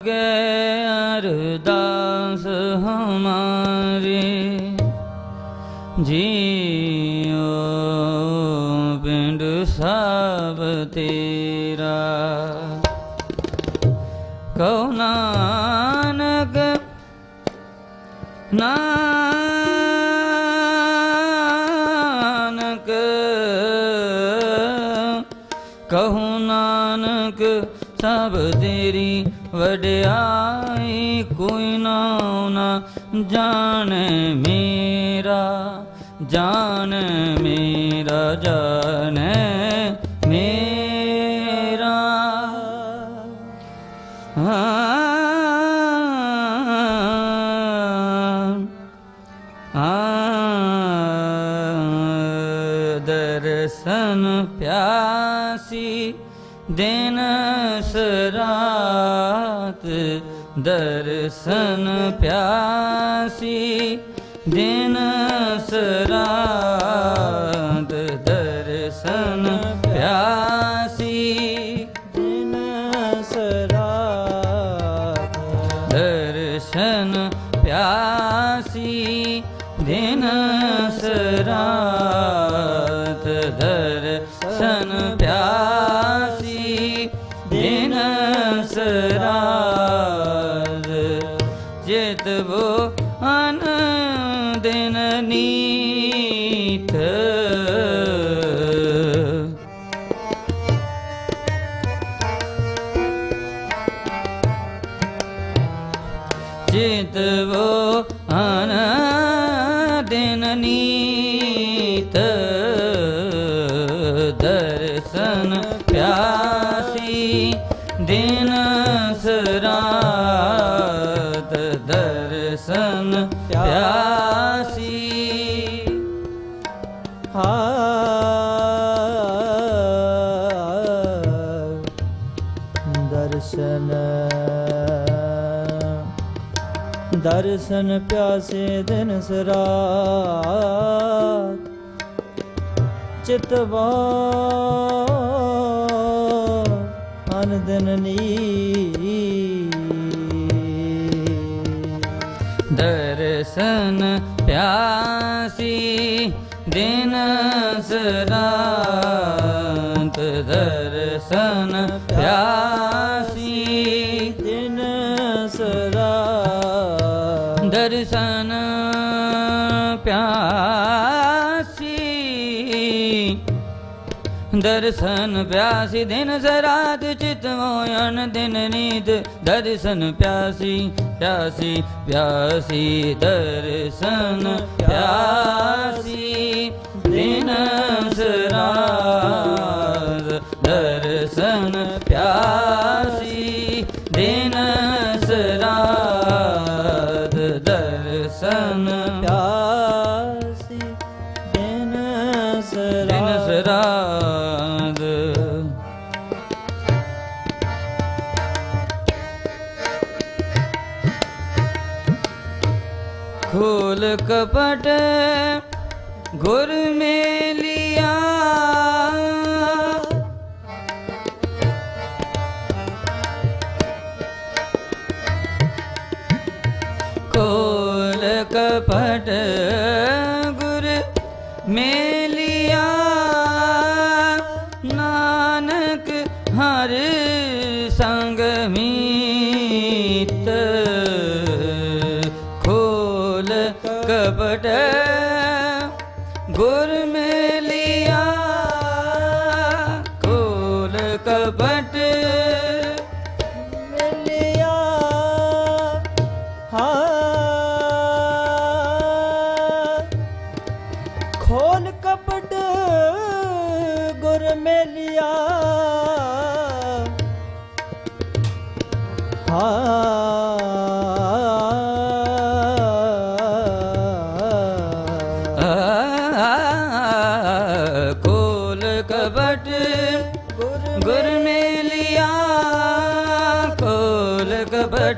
ਗਏ ਅਰਦਾਸ ਹਮਾਰੇ ਜੀਓ ਪਿੰਡ ਸਭ ਤੇਰਾ। ਕਉ ਨਾਨਕ ਨਾਨਕ ਕਹੂ ਨਾਨਕ ਸਭ ਤੇਰੀ ਵਡਿਆਈ ਕੋਈ ਨਾਉ ਨਾ ਜਾਣੇ ਮੇਰਾ, ਜਾਣ ਮੇਰਾ, ਜਾਣੇ ਮੇਰਾ। ਆ, ਦਰਸ਼ਨ ਪਿਆਸੀ ਦਿਨ ਰਾਤ ਦਰਸ਼ਨ ਪਿਆਸੀ ਦਿਨ ਸਰਾਤ ਚਿਤਵੋ ਅਨ ਦਿਨ ਨੀਤ। ਚਿਤਵੋ ਅਨ ਦਿਨ ਨੀਤ। ਦਰਸ਼ਨ ਪਿਆਸੀ ਦਿਨ ਸਰਾਤ ਦਰਸ਼ਨ ਪਿਆਸੀ। ਹਾ। ਦਰਸ਼ਨ। ਦਰਸ਼ਨ ਪਿਆਸੇ ਦਿਨ ਸਰਾਤ। ਚਿਤਵਾ जननी। दर्शन प्यासी दिन सरा दर्शन प्यासी दिन सरात चित मोयन दिन दिननीत दर्शन प्यासी प्यासी प्यासी दर्शन प्यासी। दिन सरात दर्शन प्यासी। दिन सरात दर्शन प्यासी। दिन शरा ਕਪਟ ਗੁਰ ਮੇਲਿਆ ਕੋਲ ਕਪਟ ਗੁਰ ਮੇਲਿਆ ਗੁਰ ਮੇਲਿਆ ਖੋਲ ਕਬਟ। ਮਿਲਿਆ ਹਾਂ। ਖੋਲ ਕਪਟ ਗੁਰ ਮਿਲਿਆ। ਹਾਂ।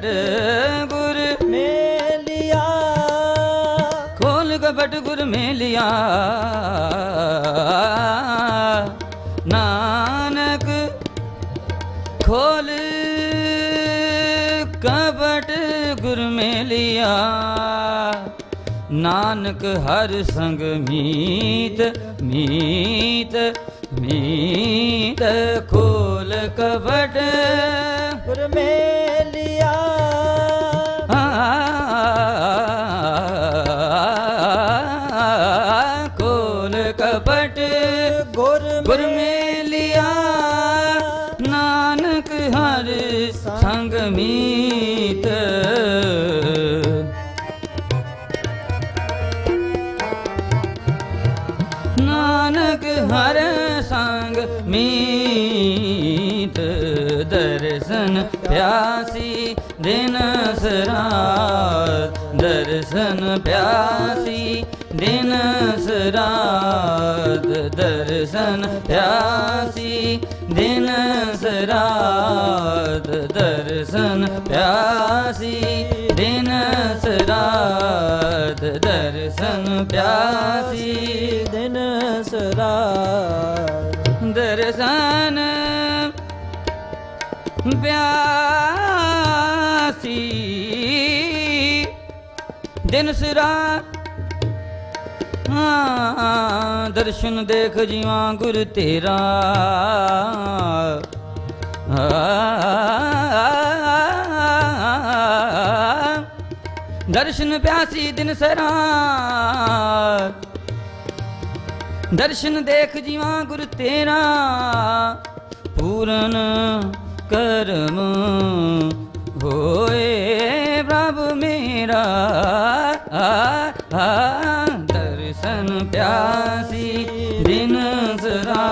ਕਬਟ ਗੁਰ ਮੇਲਿਆ। ਖੋਲ ਕਪਟ ਗੁਰ ਮੇਲਿਆ। ਨਾਨਕ ਖੋਲ ਕਪਟ ਗੁਰ ਮੇਲਿਆ। ਨਾਨਕ ਹਰ ਸੰਗ ਮੀਤ ਮੀਤ ਮੀਤ। ਖੋਲ ਕਪਟ ਗੁਰਮੇ ਨਾਨਕ ਹਰ ਸੰਗ ਮੀਤ ਦਰਸ਼ਨ ਪਿਆਸੀ ਦਿਨ ਸਰਾਤ ਦਰਸ਼ਨ ਪਿਆਸੀ ਦਿਨ ਸਰਾਤ ਦਰਸ਼ਨ ਪਿਆਸੀ ਦਿਨ ਸਰਾਤ ਦਰਸ਼ਨ ਪਿਆਸੀ ਦਿਨ ਸਰਾਤ ਦਰਸ਼ਨ ਪਿਆਸੀ ਪਿਆਸੀ ਦਿਨ ਸਿਰਾ ਦਰਸ਼ਨ ਦੇਖ ਜੀਵਾਂ ਗੁਰ ਤੇਰਾ। ਦਰਸ਼ਨ ਪਿਆਸੀ ਦਿਨ ਸਰਾ। ਦਰਸ਼ਨ ਦੇਖ ਜੀਵਾਂ ਗੁਰ ਤੇਰਾ। ਪੂਰਨ ਕਰਮ ਹੋਏ ਪ੍ਰਭ ਮੇਰਾ। ਆ, ਦਰਸ਼ਨ ਪਿਆਸੀ ਦਿਨ ਸਰਾ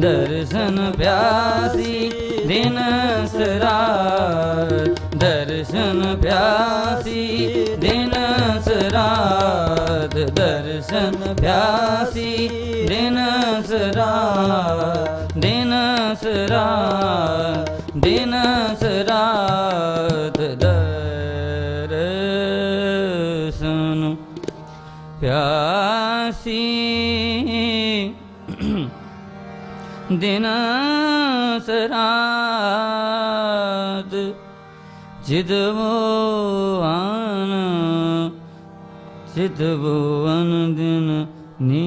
ਦਰਸ਼ਨ ਪਿਆਸੀ ਦਿਨ ਸਰਾ ਦਰਸ਼ਨ ਪਿਆਸੀ ਦਿਨ ਸਰਾਤ ਦਰਸ਼ਨ ਪਿਆਸੀ ਦਿਨ ਸਰਾਤ ਦਿਨ ਦਿਨ ਸਰਾਤ ਦਰਸ਼ਨ। ਪਿਆਸੀ ਦਿਨ ਸਰਾਤ ਜਿਦ ਆਨ ਜਿਦ ਅਨ ਦਿਨ ਨੀ